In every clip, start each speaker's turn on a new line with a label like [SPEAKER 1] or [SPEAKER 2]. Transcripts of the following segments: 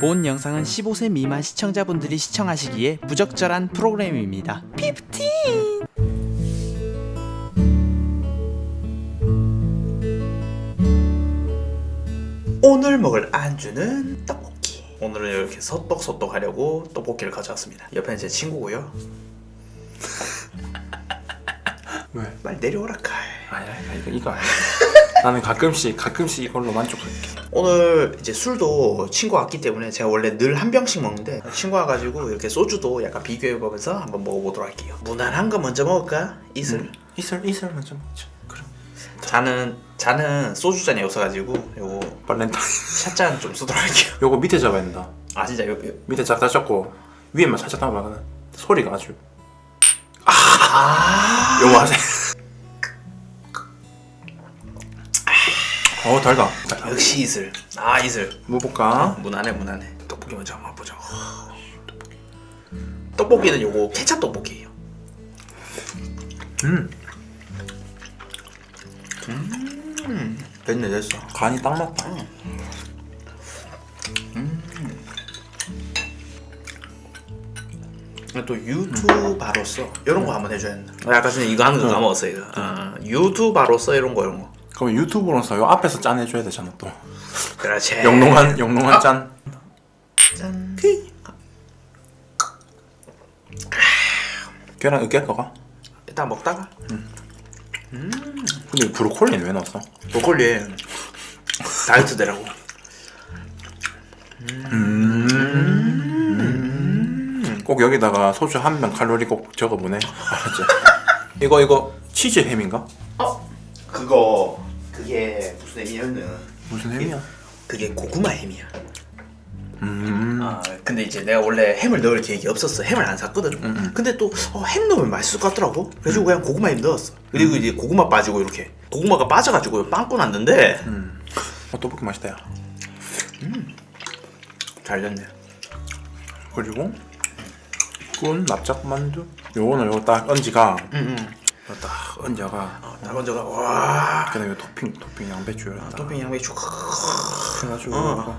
[SPEAKER 1] 본 영상은 15세 미만 시청자분들이 시청하시기에 부적절한 프로그램입니다. 15! 오늘 먹을 안주는 떡볶이. 오늘은 이렇게 소떡소떡 하려고 떡볶이를 가져왔습니다. 옆에는 제 친구고요.
[SPEAKER 2] 왜?
[SPEAKER 1] 빨리 내려오라 칼.
[SPEAKER 2] 아니야 이거 이거 아니야. 나는 가끔씩 가끔씩 이걸로 만족할게.
[SPEAKER 1] 오늘 이제 술도 친구가 왔기 때문에 제가 원래 늘 한 병씩 먹는데 친구 와가지고 이렇게 소주도 약간 비교해보면서 한번 먹어보도록 할게요. 무난한 거 먼저 먹을까? 이슬.
[SPEAKER 2] 이슬 이슬 먼저 먹자. 그럼
[SPEAKER 1] 잔은 잔은 소주 잔이 없어가지고 요거
[SPEAKER 2] 발렌타인.
[SPEAKER 1] 샷잔 좀 쓰도록 할게요.
[SPEAKER 2] 요거 밑에 잡아야 된다.
[SPEAKER 1] 아 진짜 요, 요.
[SPEAKER 2] 밑에 작다 잡고 위에만 살짝 담아가는 소리가 아주. 아. 요거 하세요. 어 달다. 자,
[SPEAKER 1] 역시 이슬. 아 이슬.
[SPEAKER 2] 뭐 볼까?
[SPEAKER 1] 무난해 무난해. 떡볶이 먼저 한번 보자. 떡볶이는 요거 케찹 떡볶이에요.
[SPEAKER 2] 음
[SPEAKER 1] 됐네 됐어.
[SPEAKER 2] 간이 딱 맞다.
[SPEAKER 1] 또 유튜버로서 이런 거 한번 해줘야 된다. 아까 전에 이거 하는 거 까먹었어 이거. 아, 유튜버로서 이런 거 이런 거.
[SPEAKER 2] 그럼 유튜브로서 요 앞에서 짠 해줘야 되잖아 또.
[SPEAKER 1] 그렇지.
[SPEAKER 2] 영롱한 영롱한 짠.
[SPEAKER 1] 짠.
[SPEAKER 2] 계란 으깰 거가?
[SPEAKER 1] 일단 먹다가
[SPEAKER 2] 근데 브로콜리는 왜 넣었어?
[SPEAKER 1] 브로콜리 다이어트 되라고.
[SPEAKER 2] 꼭 여기다가 소주 한 병 칼로리 꼭 적어보네. 알았지? 이거 이거 치즈 햄인가?
[SPEAKER 1] 그게 무슨
[SPEAKER 2] 햄이야?
[SPEAKER 1] 그게 고구마 햄이야.
[SPEAKER 2] 음.
[SPEAKER 1] 아 근데 이제 내가 원래 햄을 넣을 계획이 없었어. 햄을 안 샀거든. 근데 또 어, 햄 넣으면 맛있을 것 같더라고. 그래가지고 그냥 고구마 햄 넣었어. 그리고 이제 고구마 빠지고 이렇게 고구마가 빠져가지고 빵꾸 났는데
[SPEAKER 2] 어, 떡볶이 맛있다 야.
[SPEAKER 1] 잘 됐네.
[SPEAKER 2] 그리고 꾼 납작 만두. 요거는 요거 딱 얹지가.
[SPEAKER 1] 응응.
[SPEAKER 2] 딱 얹어가.
[SPEAKER 1] 나 먼저가 와
[SPEAKER 2] 그다음에 요 토핑 토핑 양배추 딱
[SPEAKER 1] 토핑 양배추.
[SPEAKER 2] 해가지고
[SPEAKER 1] 어.
[SPEAKER 2] 요거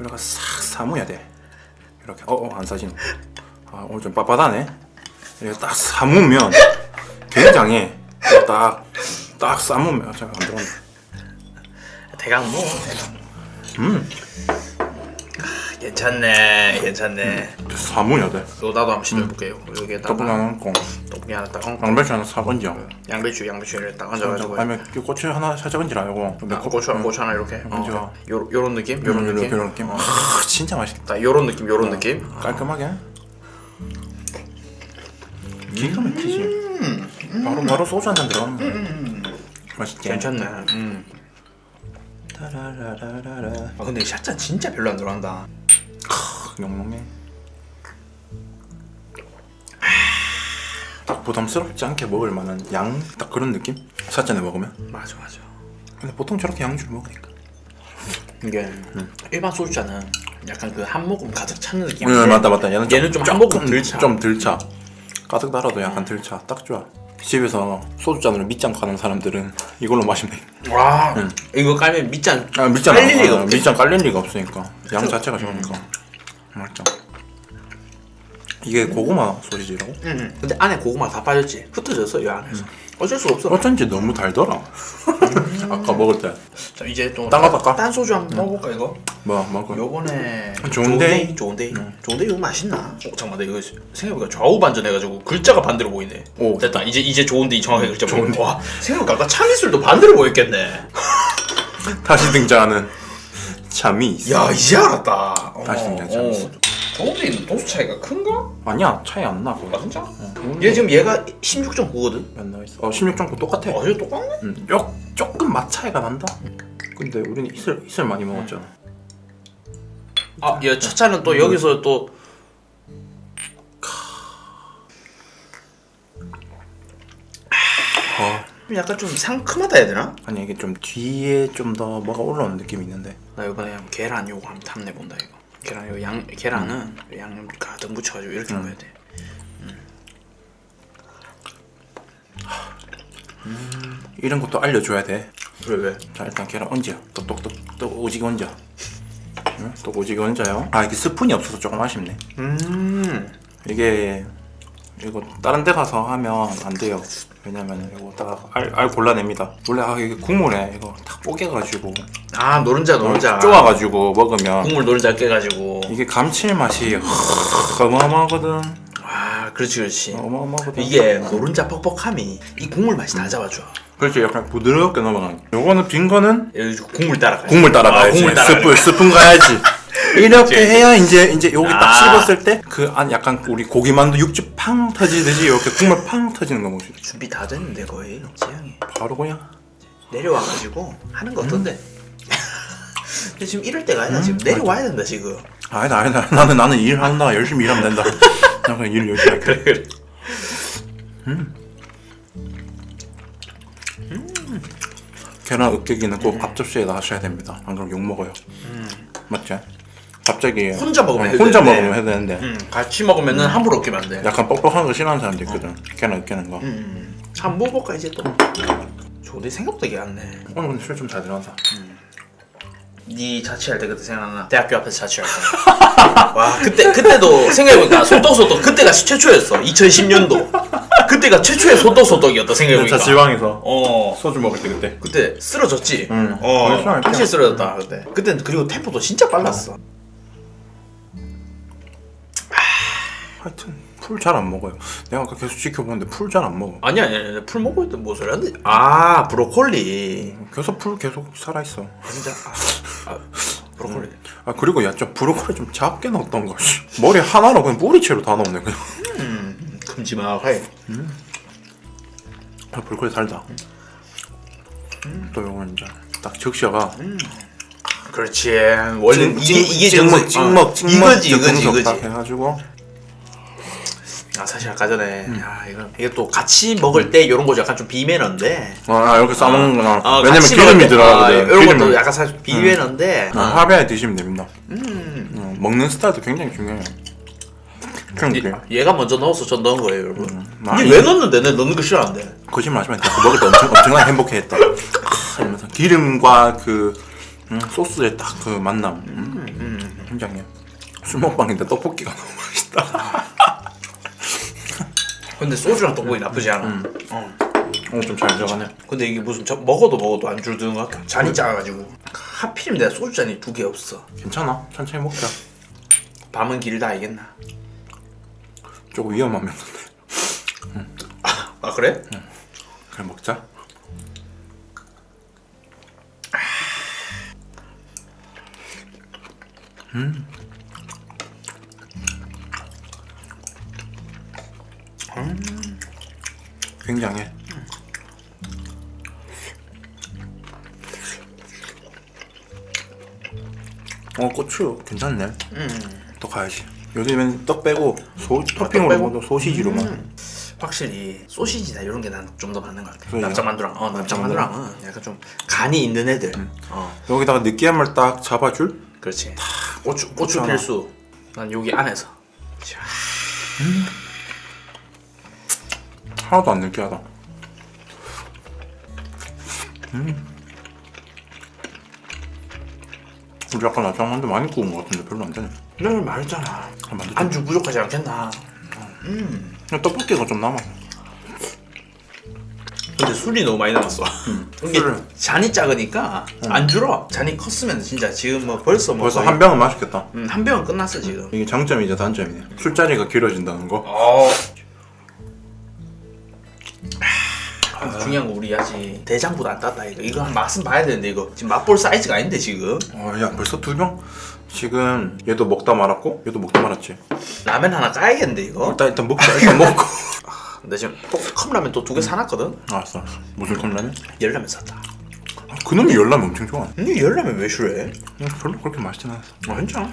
[SPEAKER 2] 요거가 싹 사무야 돼. 이렇게 어어 안 사지는. 아 오늘 좀 빳빳하네. 이렇게 딱 사무면 굉장히 딱딱 사무면 잠깐 안 들어간다.
[SPEAKER 1] 대강 뭐 대강.
[SPEAKER 2] 음
[SPEAKER 1] 아, 괜찮네 괜찮네.
[SPEAKER 2] 사무야 돼.
[SPEAKER 1] 이거 나도 한번 시도해볼게요. 여기에다가
[SPEAKER 2] 떡볶이 하나 얹고
[SPEAKER 1] 떡볶이 하나 딱 얹고
[SPEAKER 2] 양배추 하나 싹 얹어.
[SPEAKER 1] 양배추 양배추를 딱 얹어가지고
[SPEAKER 2] 그다음에 이 고추 하나 살짝 얹으라 요거.
[SPEAKER 1] 아, 고추 고추 하나 이렇게
[SPEAKER 2] 얹어.
[SPEAKER 1] 어, 요 요런 느낌 요런 느낌
[SPEAKER 2] 느낌. 요런 느낌.
[SPEAKER 1] 어.
[SPEAKER 2] 아, 진짜 맛있다.
[SPEAKER 1] 딱 요런 느낌 요런 느낌
[SPEAKER 2] 깔끔하게. 기가 막히지. 바로 바로 소주 한 잔 들어가는. 맛있지.
[SPEAKER 1] 괜찮네 음.
[SPEAKER 2] 타라라라라라.
[SPEAKER 1] 아 근데 샷잔 진짜 별로 안 들어간다
[SPEAKER 2] 영롱해. 딱 부담스럽지 않게 먹을 만한 양 딱 그런 느낌? 사전에 먹으면.
[SPEAKER 1] 맞아 맞아
[SPEAKER 2] 근데 보통 저렇게 양주를 먹으니까.
[SPEAKER 1] 이게 일반 소주잔은 약간 그 한 모금 가득 차는 느낌
[SPEAKER 2] 응 맞다 맞다. 얘는
[SPEAKER 1] 얘는 좀 한 모금 덜 차.
[SPEAKER 2] 좀덜 차. 가득 달아도 약간 덜 차. 딱 좋아. 집에서 소주잔으로 밑장 가는 사람들은 이걸로 마시면 돼.
[SPEAKER 1] 와 이거 깔면 밑잔
[SPEAKER 2] 아 밑장
[SPEAKER 1] 깔릴 리가
[SPEAKER 2] 아,
[SPEAKER 1] 없지.
[SPEAKER 2] 밑장 깔릴 리가 없으니까. 양 자체가 좋으니까. 맞죠. 이게 고구마 소시지라고?
[SPEAKER 1] 응 근데 안에 고구마 다 빠졌지. 흩어졌어 이 안에서 어쩔 수 없어
[SPEAKER 2] 어쩐지 너무 달더라. 아까 먹을 때.
[SPEAKER 1] 자 이제 또
[SPEAKER 2] 딴거 할까?
[SPEAKER 1] 딴 소주 한번 먹어볼까 이거?
[SPEAKER 2] 뭐 먹을.
[SPEAKER 1] 요번에
[SPEAKER 2] 좋은데?
[SPEAKER 1] 좋은데 좋은데 이거 맛있나? 어, 잠깐만 나 이거 생각해보니까 좌우 반전해가지고 글자가 반대로 보이네
[SPEAKER 2] 오.
[SPEAKER 1] 됐다 이제 이제 좋은데 정확하게 글자 보이네. 와 생각해보니까 아까 참이슬도 반대로 보였겠네
[SPEAKER 2] 다시 등장하는 참이.
[SPEAKER 1] 야 이제 알았다
[SPEAKER 2] 다시
[SPEAKER 1] 어,
[SPEAKER 2] 등장 참이슬.
[SPEAKER 1] 어. 좋은데 있는 도수 차이가 큰가?
[SPEAKER 2] 아니야 차이 안 나.
[SPEAKER 1] 아
[SPEAKER 2] 그거.
[SPEAKER 1] 진짜?
[SPEAKER 2] 좋은데.
[SPEAKER 1] 얘 지금 얘가 16.9거든
[SPEAKER 2] 몇 나와 있어? 어 16.9 똑같아.
[SPEAKER 1] 아 이거 똑같네?
[SPEAKER 2] 음, 요, 조금 맛 차이가 난다. 근데 우리는 이슬 이슬 많이 먹었잖아.
[SPEAKER 1] 아얘 첫 차는 또 여기서 또
[SPEAKER 2] 어.
[SPEAKER 1] 약간 좀 상큼하다 해야 되나?
[SPEAKER 2] 아니 이게 좀 뒤에 좀 더 뭐가 올라오는 느낌이 있는데.
[SPEAKER 1] 나 이번에 계란 요거 한번 탐내 본다 이거. 계란 요 양 계란은 양념 가득 묻혀가지고 이렇게 먹어야 돼.
[SPEAKER 2] 이런 것도 알려줘야 돼.
[SPEAKER 1] 왜 왜?
[SPEAKER 2] 자 일단 계란 얹어. 똑똑똑똑 오지게 얹어. 응? 또 오지게 혼자요. 아 이게 스푼이 없어서 조금 아쉽네.
[SPEAKER 1] 음.
[SPEAKER 2] 이게 이거 다른 데 가서 하면 안 돼요. 왜냐면 이거 딱 알 알 골라냅니다. 원래 아 이게 국물에 이거 딱 뽀개가지고
[SPEAKER 1] 아 노른자 노른자.
[SPEAKER 2] 쪼아가지고 먹으면
[SPEAKER 1] 국물 노른자 깨가지고.
[SPEAKER 2] 이게 감칠맛이 어마어마하거든.
[SPEAKER 1] 아 그렇지 그렇지.
[SPEAKER 2] 어마어마하거든.
[SPEAKER 1] 이게 노른자 퍽퍽함이 이 국물 맛이 다 잡아줘.
[SPEAKER 2] 그렇지 약간 부드럽게 넘어가는. 요거는 빈 거는
[SPEAKER 1] 여기 국물 따라가.
[SPEAKER 2] 국물 따라가야지.
[SPEAKER 1] 아, 국물 따라가.
[SPEAKER 2] 스푼 스푼 가야지. 이렇게. 해야 이제 이제 여기 딱
[SPEAKER 1] 아.
[SPEAKER 2] 씹었을 때 그 안 약간 우리 고기만두 육즙 팡 터지듯이 이렇게 국물 팡 터지는 거 있어.
[SPEAKER 1] 준비 다 됐는데 거의 지향이
[SPEAKER 2] 바로 그냥
[SPEAKER 1] 내려와가지고 하는 거 어떤데? 근데 지금 이럴 때가 아니야 지금 내려와야 된다 지금.
[SPEAKER 2] 아니다 아니다 나는 나는 일한다 열심히 일하면 된다. 나 그냥 일 열심히 할게.
[SPEAKER 1] 그래 그래.
[SPEAKER 2] 계란 으깨기는 꼭 밥접시에다 하셔야 됩니다. 안 그러면 욕 먹어요. 맞지? 갑자기
[SPEAKER 1] 혼자 먹으면
[SPEAKER 2] 어,
[SPEAKER 1] 해야
[SPEAKER 2] 혼자
[SPEAKER 1] 되는데.
[SPEAKER 2] 먹으면 해야 되는데
[SPEAKER 1] 음, 같이 먹으면은 함부로 웃기면 안 돼.
[SPEAKER 2] 약간 뻑뻑한 거 싫어하는 사람도 있거든. 계란 으깨는 거.
[SPEAKER 1] 음, 한번 먹어볼까 이제 또. 저내 생각보다 이게 안 네.
[SPEAKER 2] 오늘 근데 술 좀 잘 들어간다.
[SPEAKER 1] 네 자취할 때 그때 생각나. 대학교 앞에서 자취할 때. 와 그때 그때도 생각해보니까 소떡소떡 그때가 최초였어. 2010년도. 그때가 최초의 소떡소떡이었다 생각해보니까.
[SPEAKER 2] 지방에서
[SPEAKER 1] 어.
[SPEAKER 2] 소주 먹을 때 그때.
[SPEAKER 1] 그때 쓰러졌지.
[SPEAKER 2] 응.
[SPEAKER 1] 어.
[SPEAKER 2] 그랬어,
[SPEAKER 1] 확실히 쓰러졌다 그때. 그때 그리고 템포도 진짜 빨랐어.
[SPEAKER 2] 하여튼 풀 잘 안 먹어요. 내가 아까 계속 지켜보는데 풀 잘 안 먹어.
[SPEAKER 1] 아니 아니 아니 풀 먹고 있던 뭐 소리 하는데? 아 브로콜리.
[SPEAKER 2] 계속 풀 계속 살아 있어.
[SPEAKER 1] 아, 진짜. 아, 아, 브로콜리.
[SPEAKER 2] 아 그리고 야좀 브로콜리 좀 작게 넣었던 거. 씨. 머리 하나로 그냥 뿌리채로 다 넣었네 그냥.
[SPEAKER 1] 음, 큼지막하게.
[SPEAKER 2] 아 브로콜리 달다. 또 요거 이제 딱 적셔가
[SPEAKER 1] 그렇지. 원래
[SPEAKER 2] 찍-
[SPEAKER 1] 이게 이게
[SPEAKER 2] 찍먹
[SPEAKER 1] 정석.
[SPEAKER 2] 찍먹
[SPEAKER 1] 어,
[SPEAKER 2] 찍먹
[SPEAKER 1] 이거지 이거지
[SPEAKER 2] 정석 딱
[SPEAKER 1] 이거지.
[SPEAKER 2] 해가지고
[SPEAKER 1] 아 사실 아까 전에 야 이거 이게 또 같이 먹을 때 이런 거 약간 좀 비매너인데.
[SPEAKER 2] 아 이렇게 싸먹는구나.
[SPEAKER 1] 어,
[SPEAKER 2] 왜냐면
[SPEAKER 1] 같이
[SPEAKER 2] 기름이
[SPEAKER 1] 때,
[SPEAKER 2] 들어가거든.
[SPEAKER 1] 아, 이런 것도
[SPEAKER 2] 기름이.
[SPEAKER 1] 약간 사실 비매너인데.
[SPEAKER 2] 어, 하베에 드시면 됩니다. 어, 먹는 스타일도 굉장히 중요해요. 이렇게
[SPEAKER 1] 얘- 얘가 먼저 넣어서 전 넣은 거예요, 여러분.
[SPEAKER 2] 아니.
[SPEAKER 1] 이게 왜 넣는데? 내 넣는 거 싫어하는데.
[SPEAKER 2] 거짓말 하지만 내가 먹을 때 엄청 엄청나게 행복해했다. 이러면서 기름과 그 음, 소스의 딱 그 만남. 음, 굉장히 술 먹방인데 떡볶이가 너무 맛있다.
[SPEAKER 1] 근데 소주랑 떡볶이 나쁘지 않아. 어.
[SPEAKER 2] 오늘 좀잘 들어가네.
[SPEAKER 1] 근데 이게 무슨 저, 먹어도 먹어도 안 줄드는 것 같아. 잔이 작아가지고. 하필이면 내가 소주 잔이 두 개 없어.
[SPEAKER 2] 괜찮아. 천천히 먹자.
[SPEAKER 1] 밤은 길다 알겠나?
[SPEAKER 2] 조금 위험하면
[SPEAKER 1] 아 그래?
[SPEAKER 2] 그래 먹자. 굉장해. 어 고추 괜찮네. 또 가야지. 요즘엔 떡 빼고 소 토핑으로
[SPEAKER 1] 빼고?
[SPEAKER 2] 먹어도 소시지로만.
[SPEAKER 1] 확실히 소시지나 이런 게 난 좀 더 맞는 것 같아. 납작만두랑 어 납작만두랑은 약간 좀 간이 있는 애들. 어
[SPEAKER 2] 여기다가 느끼함을 딱 잡아줄.
[SPEAKER 1] 그렇지. 고추 고추
[SPEAKER 2] 하나.
[SPEAKER 1] 필수. 난 여기 안에서. 자,
[SPEAKER 2] 하나도 안 느끼하다. 음. 우리 아까 나장 만두 많이 구운 것 같은데 별로 안 되네.
[SPEAKER 1] 내가 말했잖아.
[SPEAKER 2] 아, 만두 좀-
[SPEAKER 1] 안주 부족하지 않겠나?
[SPEAKER 2] 그냥 떡볶이가 좀 남아.
[SPEAKER 1] 근데 술이 너무 많이 남았어. 이게
[SPEAKER 2] 술을.
[SPEAKER 1] 잔이 작으니까 안 줄어. 잔이 컸으면 진짜 지금 뭐 벌써 뭐
[SPEAKER 2] 벌써
[SPEAKER 1] 거의-
[SPEAKER 2] 한 병은 맛있겠다.
[SPEAKER 1] 음, 한 병은 끝났어 지금.
[SPEAKER 2] 이게 장점이자 단점이네. 술자리가 길어진다는 거.
[SPEAKER 1] 어. 중요한 거 우리 아직 대장보다 안 땄다 이거. 이거 한 맛은 봐야 되는데 이거 지금 맛볼 사이즈가 아닌데 지금.
[SPEAKER 2] 어, 야 벌써 두 병? 지금 얘도 먹다 말았고 얘도 먹다 말았지.
[SPEAKER 1] 라면 하나 까야겠는데 이거.
[SPEAKER 2] 일단 일단 먹자. 일단 먹고.
[SPEAKER 1] 근데 지금 또 컵라면 또 두 개 사놨거든.
[SPEAKER 2] 알았어 알았어. 무슨 컵라면?
[SPEAKER 1] 열라면 샀다.
[SPEAKER 2] 아, 그놈이 열라면 엄청 좋아.
[SPEAKER 1] 근데 열라면 왜 싫어해?
[SPEAKER 2] 음, 별로 그렇게 맛있진 않았어.
[SPEAKER 1] 아 진짜?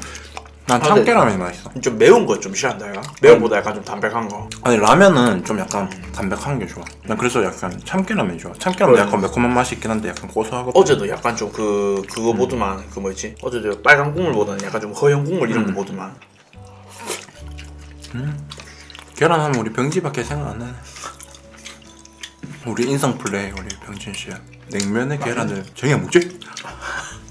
[SPEAKER 2] 난
[SPEAKER 1] 아,
[SPEAKER 2] 참깨라면이 맛있어.
[SPEAKER 1] 좀 매운 거 좀 싫어한다 얘가. 매운 거보다 약간 좀 담백한 거.
[SPEAKER 2] 아니 라면은 좀 약간 담백한 게 좋아. 난 그래서 약간 참깨라면이 좋아. 참깨라면
[SPEAKER 1] 그래.
[SPEAKER 2] 약간 매콤한 맛이 있긴 한데 약간 고소하고.
[SPEAKER 1] 어제도 약간 좀 그 그거 보더만 그 뭐였지? 어제도 빨간 국물보다는 약간 좀 허연 국물 이런 거 보더만.
[SPEAKER 2] 계란 하면 우리 병지밖에 생각 안 나네. 우리 인성 플레이 우리 병진 씨야. 냉면에 계란을 정해 먹지?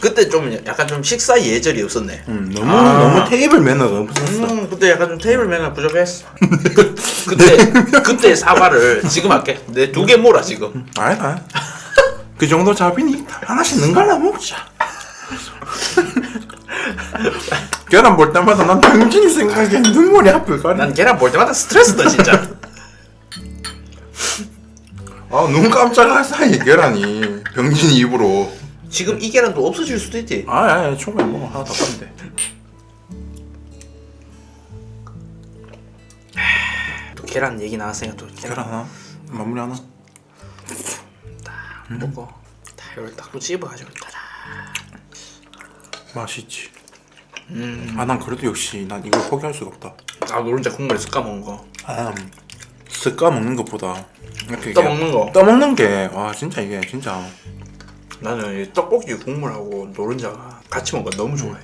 [SPEAKER 1] 그때 좀 약간 좀 식사 예절이 없었네.
[SPEAKER 2] 음, 너무
[SPEAKER 1] 아.
[SPEAKER 2] 너무 테이블 매너가 없었어.
[SPEAKER 1] 음, 그때 약간 좀 테이블 매너 부족했어. 그, 그때 그때 사과를 지금 할게. 내 두 개 몰아 지금.
[SPEAKER 2] 아니다. 그 정도 잡이니 하나씩 능갈라 먹자. 계란 볼 때마다 난 병진이 생각에 눈물이 앞을 가리.
[SPEAKER 1] 난 계란 볼 때마다 스트레스다 진짜.
[SPEAKER 2] 아눈 깜짝할 사이 계란이 병진이 입으로.
[SPEAKER 1] 지금 이 계란도 없어질 수도 있지.
[SPEAKER 2] 아, 충분히 먹어 하나 더 까면 돼.
[SPEAKER 1] 또 계란 얘기 나왔으니까 또 계란,
[SPEAKER 2] 계란 하나 마무리 하나.
[SPEAKER 1] 먹고 다 이걸 딱또 찝어가지고 따라.
[SPEAKER 2] 맛있지. 아난 그래도 역시 난 이걸 포기할 수가 없다.
[SPEAKER 1] 아 노른자 국물에 섞어 먹는 거.
[SPEAKER 2] 아, 쓱 까 먹는 것보다 이렇게
[SPEAKER 1] 떠
[SPEAKER 2] 이게
[SPEAKER 1] 먹는 거.
[SPEAKER 2] 떠먹는 게 와 진짜 이게 진짜
[SPEAKER 1] 나는 이 떡볶이 국물하고 노른자가 같이 먹는 거 너무 좋아해.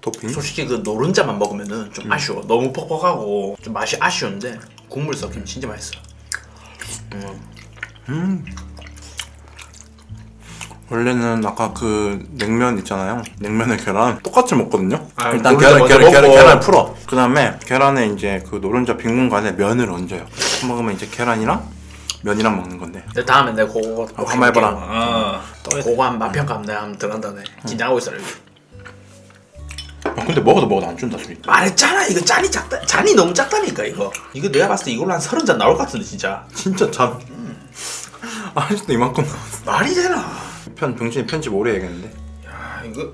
[SPEAKER 2] 토핑.
[SPEAKER 1] 솔직히 그 노른자만 먹으면은 좀 아쉬워. 너무 퍽퍽하고 좀 맛이 아쉬운데 국물 섞이면 진짜 맛있어.
[SPEAKER 2] 원래는 아까 그 냉면 있잖아요. 냉면에 계란 똑같이 먹거든요.
[SPEAKER 1] 아,
[SPEAKER 2] 일단
[SPEAKER 1] 노른자
[SPEAKER 2] 계란
[SPEAKER 1] 먼저
[SPEAKER 2] 계란 계란
[SPEAKER 1] 먹고.
[SPEAKER 2] 계란 풀어. 그 다음에 계란에 이제 그 노른자 빈 공간에 면을 얹어요. 먹으면 이제 계란이랑 면이랑 먹는 건데.
[SPEAKER 1] 근데 다음에 내가 그거 꼭
[SPEAKER 2] 어, 한번 해봐라.
[SPEAKER 1] 어. 그거 한 맛평가하면 내가 한번 들어간다네. 긴장하고 있어.
[SPEAKER 2] 아, 근데 먹어도 먹어도 안 준다 소리.
[SPEAKER 1] 말했잖아 이거 잔이 작다. 잔이 너무 작다니까 이거. 이거 내가 봤을 때 이걸로 한 서른 잔 나올 것 같은데 진짜.
[SPEAKER 2] 진짜 참. 아직도 이만큼 나왔어.
[SPEAKER 1] 말이 되나?
[SPEAKER 2] 편 병신이 편집 오래 해야겠는데.
[SPEAKER 1] 야 이거.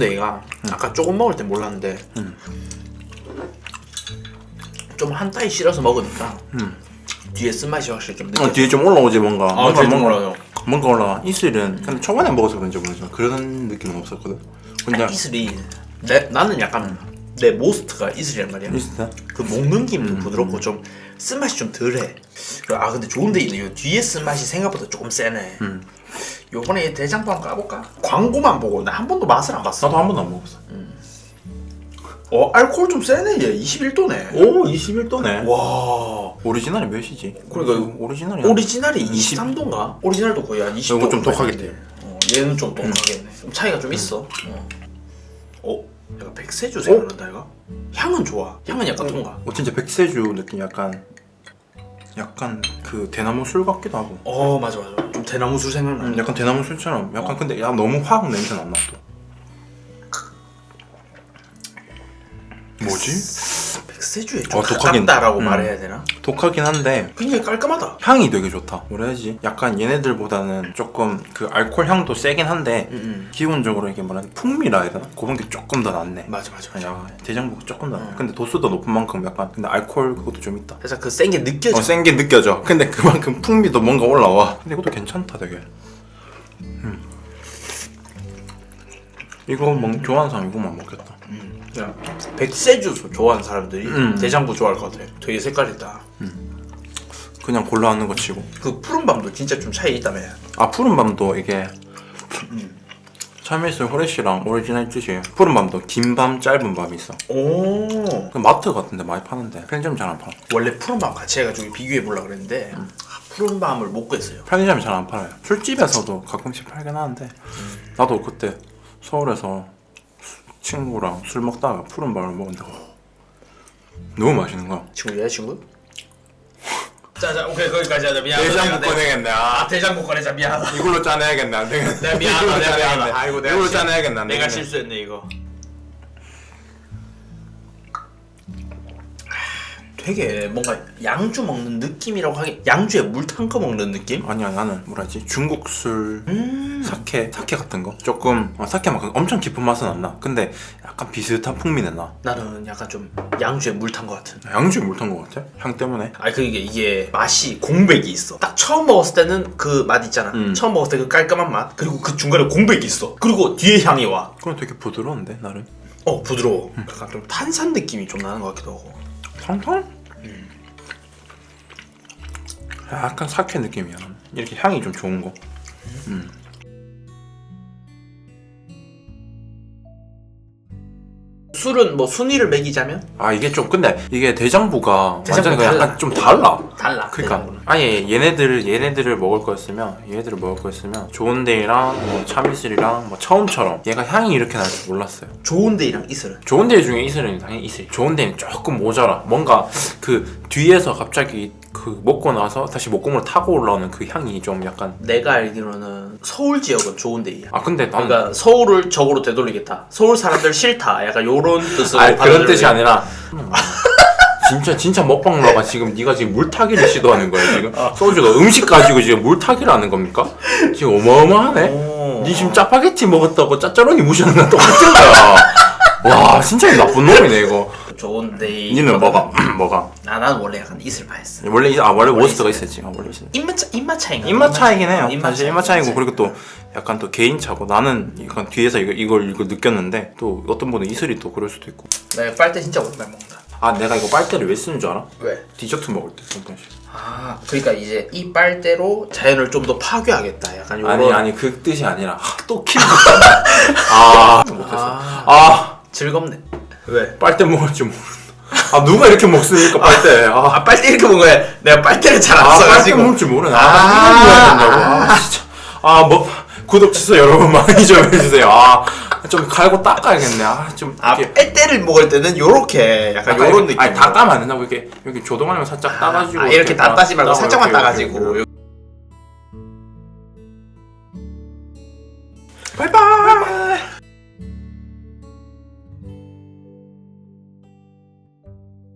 [SPEAKER 1] 좋은데 얘가 아까 조금 먹을 때 몰랐는데 좀한 따위 실어서 먹으니까 뒤에 쓴맛이 확실히 좀 느껴.
[SPEAKER 2] 어, 뒤에 좀 올라오지 뭔가.
[SPEAKER 1] 아,
[SPEAKER 2] 뭔가
[SPEAKER 1] 뒤에 좀
[SPEAKER 2] 뭔가
[SPEAKER 1] 올라와요.
[SPEAKER 2] 뭔가 올라와. 이슬은 근데 초반에 먹어서 그런지 모르지만 그런 느낌은 없었거든. 근데
[SPEAKER 1] 이슬이 내, 나는 약간 내 모스트가 이슬이란 말이야.
[SPEAKER 2] 이슬
[SPEAKER 1] 그 먹는 김도 부드럽고 좀 쓴맛이 좀 덜해. 아 근데 좋은데 이거 뒤에 쓴맛이 생각보다 조금 세네. 요번에 대장도 한번 까볼까? 광고만 보고 나 한 번도 맛을 안 봤어.
[SPEAKER 2] 나도 한 번도 안 먹었어.
[SPEAKER 1] 어 알코올 좀 세네 얘 21도네.
[SPEAKER 2] 오 21도네.
[SPEAKER 1] 와
[SPEAKER 2] 오리지널이 몇이지?
[SPEAKER 1] 그러니까
[SPEAKER 2] 오리지널이
[SPEAKER 1] 오리지널이 23도인가? 오리지널도 거의 한 20도.
[SPEAKER 2] 이거 좀 독하겠대.
[SPEAKER 1] 어, 얘는 좀 독하겠네. 좀 차이가 좀 있어. 어. 어? 약간 백세주 생각난다 이거? 향은 좋아. 향은 약간 통과.
[SPEAKER 2] 어 진짜 백세주 느낌 약간 약간 그 대나무 술 같기도 하고.
[SPEAKER 1] 어 맞아 맞아. 좀 대나무 술 생각나.
[SPEAKER 2] 음, 약간 대나무 술처럼 약간 근데 야 너무 화학 냄새 안나 또. 뭐지?
[SPEAKER 1] 백세주에 좀
[SPEAKER 2] 어, 독하긴.
[SPEAKER 1] 가깝다라고
[SPEAKER 2] 음.
[SPEAKER 1] 말해야 되나?
[SPEAKER 2] 독하긴 한데
[SPEAKER 1] 굉장히 깔끔하다.
[SPEAKER 2] 향이 되게 좋다. 뭐라 해야지? 약간 얘네들보다는 조금 그 알코올 향도 세긴 한데
[SPEAKER 1] 음.
[SPEAKER 2] 기본적으로 이게 뭐라 해야 돼? 풍미라 해야 되나? 그런 게 조금 더 낫네.
[SPEAKER 1] 맞아 맞아 맞아.
[SPEAKER 2] 야 대장부가 조금 더. 나. 근데 도수도 높은 만큼 약간 근데 알코올 그것도 좀 있다.
[SPEAKER 1] 살짝 그 센 게 느껴져.
[SPEAKER 2] 어, 센 게 느껴져. 근데 그만큼 풍미도 뭔가 올라와. 근데 이것도 괜찮다, 되게. 음. 이거 먹, 좋아하는 사람 이거만 먹겠다.
[SPEAKER 1] 야, 백세주 좋아하는 사람들이
[SPEAKER 2] 음.
[SPEAKER 1] 대장부 좋아할 것 같아. 되게 색깔 있다.
[SPEAKER 2] 그냥 골라 하는 거 치고.
[SPEAKER 1] 그 푸른 밤도 진짜 좀 차이 있다며.
[SPEAKER 2] 아, 푸른 밤도 이게 참이슬 호레시랑 오리지널 뜻이에요. 푸른 밤도 긴 밤, 짧은 밤이 있어.
[SPEAKER 1] 오.
[SPEAKER 2] 그 마트 같은데 많이 파는데 편의점 잘 안 팔아.
[SPEAKER 1] 원래 푸른 밤 같이 해가지고 비교해 보려 그랬는데 아, 푸른 밤을 못 구했어요.
[SPEAKER 2] 편의점이 잘 안 팔아요. 술집에서도 가끔씩 팔긴 하는데 나도 그때 서울에서 수- 친구랑 술 먹다가 푸른 밤을 먹었는데 너무 맛있는 거야.
[SPEAKER 1] 친구 여자친구? 자자 오케이 거기까지 하자 미안하다.
[SPEAKER 2] 대장부
[SPEAKER 1] 내가-
[SPEAKER 2] 꺼내겠네.
[SPEAKER 1] 아
[SPEAKER 2] 아,
[SPEAKER 1] 대장부 꺼내자 미안하다.
[SPEAKER 2] 이걸로 짜내야겠네. 안 되겠네.
[SPEAKER 1] 내가 미안하다.
[SPEAKER 2] 이걸로
[SPEAKER 1] 내가
[SPEAKER 2] 짜내야겠네.
[SPEAKER 1] 미안하다. 아이고 내가
[SPEAKER 2] 이걸로
[SPEAKER 1] 실-
[SPEAKER 2] 짜내야겠네. 안
[SPEAKER 1] 내가
[SPEAKER 2] 되겠네.
[SPEAKER 1] 실수했네 이거. 되게 뭔가 양주 먹는 느낌이라고 하기 양주에 물 탄거 먹는 느낌?
[SPEAKER 2] 아니야 나는 뭐라지 중국 술
[SPEAKER 1] 음.
[SPEAKER 2] 사케 사케 같은 거 조금 어, 사케 막 엄청 깊은 맛은 안 나. 근데 약간 비슷한 풍미는 나.
[SPEAKER 1] 나는 약간 좀 양주에 물 탄 거 같은.
[SPEAKER 2] 양주에 물 탄 거 같아? 향 때문에?
[SPEAKER 1] 아니 그게 이게 맛이 공백이 있어. 딱 처음 먹었을 때는 그 맛 있잖아.
[SPEAKER 2] 음.
[SPEAKER 1] 처음 먹었을 때 그 깔끔한 맛. 그리고 그 중간에 공백이 있어. 그리고 뒤에 향이 와.
[SPEAKER 2] 그건 되게 부드러운데 나름.
[SPEAKER 1] 어 부드러워. 약간 좀 탄산 느낌이 좀 나는 것 같기도 하고.
[SPEAKER 2] 상상? 아, 약간 사케 느낌이야. 이렇게 향이 좀 좋은 거. 음.
[SPEAKER 1] 술은 뭐 순위를 매기자면
[SPEAKER 2] 아 이게 좀 근데 이게 대장부가
[SPEAKER 1] 대장부
[SPEAKER 2] 완전히 그냥
[SPEAKER 1] 달라.
[SPEAKER 2] 약간 좀 달라.
[SPEAKER 1] 달라.
[SPEAKER 2] 그러니까
[SPEAKER 1] 대장부는.
[SPEAKER 2] 아예 얘네들을 얘네들을 먹을 거였으면 얘네들을 먹을 거였으면 좋은데이랑 뭐 참이슬이랑 뭐 처음처럼 얘가 향이 이렇게 날 줄 몰랐어요.
[SPEAKER 1] 좋은 데이랑 이슬은
[SPEAKER 2] 좋은데이 중에 이슬은 당연히 이슬. 좋은데이는 조금 모자라. 뭔가 그 뒤에서 갑자기 그 먹고 나서 다시 목공을 타고 올라오는 그 향이 좀 약간
[SPEAKER 1] 내가 알기로는 서울 지역은 좋은 데이야.
[SPEAKER 2] 아 근데 나는
[SPEAKER 1] 그러니까 서울을 적으로 되돌리겠다. 서울 사람들 싫다. 약간 요런 뜻으로.
[SPEAKER 2] 아니 그런 뜻이 아니라 진짜 진짜 먹방러가 지금 네가 지금 물타기를 시도하는 거야 지금 소주가 음식 가지고 지금 물타기를 하는 겁니까? 지금 어마어마하네.
[SPEAKER 1] 오.
[SPEAKER 2] 니 지금 짜파게티 먹었다고 짜짜로니 무시하는 건 똑같은 거야. 와 진짜 나쁜 놈이네 이거.
[SPEAKER 1] 좋은데이.
[SPEAKER 2] 니는 뭐가 뭐가
[SPEAKER 1] 아, 나는 원래 약간 이슬파였어.
[SPEAKER 2] 원래 이- 아 원래 워스트가 있었지. 아 원래 있었지.
[SPEAKER 1] 입맛 차 입맛 차이가.
[SPEAKER 2] 입맛 차이긴 해요. 사실 입맛 차이고
[SPEAKER 1] 차이.
[SPEAKER 2] 그리고 또 약간 또 개인 차고 나는 약간 뒤에서 이거 이걸 이걸 느꼈는데 또 어떤 분은 이슬이 또 그럴 수도 있고.
[SPEAKER 1] 나 빨대 진짜 오랜만에 먹는다.
[SPEAKER 2] 아 내가 이거 빨대를 왜 쓰는 줄 알아?
[SPEAKER 1] 왜?
[SPEAKER 2] 디저트 먹을 때한 번씩.
[SPEAKER 1] 아, 그러니까 이제 이 빨대로 자연을 좀 더 파괴하겠다. 약간 요런.
[SPEAKER 2] 아니 아니 그 뜻이 아니라 하, 또 키를 아 못했어.
[SPEAKER 1] 아,
[SPEAKER 2] 아
[SPEAKER 1] 즐겁네. 왜?
[SPEAKER 2] 빨대 먹을 줄 모른다. 아 누가 이렇게 먹습니까 빨대? 아,
[SPEAKER 1] 아, 빨대 이렇게 먹은 거야. 내가 빨대를 잘 안
[SPEAKER 2] 아 빨대
[SPEAKER 1] 써가지고.
[SPEAKER 2] 먹을 줄 모르네.
[SPEAKER 1] 아.
[SPEAKER 2] 아 된다고. 아 진짜. 아 뭐 구독 취소 여러분 많이 좀 해주세요. 아 좀 갈고 닦아야겠네. 아 좀
[SPEAKER 1] 아,
[SPEAKER 2] 이렇게.
[SPEAKER 1] 빨대를 먹을 때는 요렇게 약간
[SPEAKER 2] 약간
[SPEAKER 1] 요런
[SPEAKER 2] 이렇게-
[SPEAKER 1] 느낌.
[SPEAKER 2] 아니 다 따면 안 된다고 이렇게 여기 조동아니면 살짝 따가지고
[SPEAKER 1] 아, 이렇게 다 따지 말고
[SPEAKER 2] 따고
[SPEAKER 1] 살짝만
[SPEAKER 2] 이렇게, 이렇게,
[SPEAKER 1] 따가지고.
[SPEAKER 2] 이렇게.
[SPEAKER 1] 바이바이.